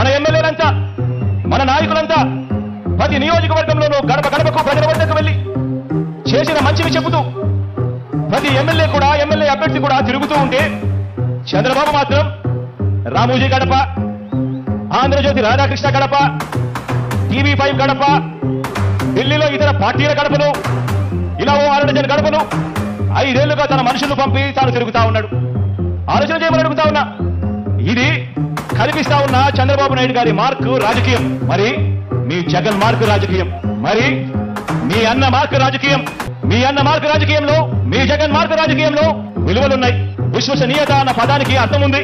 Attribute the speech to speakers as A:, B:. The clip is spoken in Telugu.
A: మన ఎమ్మెల్యేలంతా మన నాయకులంతా ప్రతి నియోజకవర్గంలోనూ గడప గడపకు ప్రజల వద్దకు వెళ్ళి చేసిన మంచివి చెబుతూ ప్రతి ఎమ్మెల్యే కూడా ఎమ్మెల్యే అభ్యర్థి కూడా తిరుగుతూ ఉంటే చంద్రబాబు మాత్రం రామోజీ గడప ఆంధ్రజ్యోతి రాధాకృష్ణ గడప టీవీ ఫైవ్ గడప ఢిల్లీలో ఇతర పార్టీల గడపను ఇలా ఓ ఆలోచన గడపను ఐదేళ్ళుగా తన మనుషులు పంపి తాను తిరుగుతా ఉన్నాడు. కనిపిస్తా ఉన్న చంద్రబాబు నాయుడు గారి మార్కు రాజకీయం. మరి మీ జగన్ మార్కు రాజకీయం. మరి మీ అన్న మార్కు రాజకీయం. మీ అన్న మార్కు రాజకీయంలో మీ జగన్ మార్కు రాజకీయంలో విలువలున్నాయి. విశ్వసనీయత అన్న పదానికి అర్థం ఉంది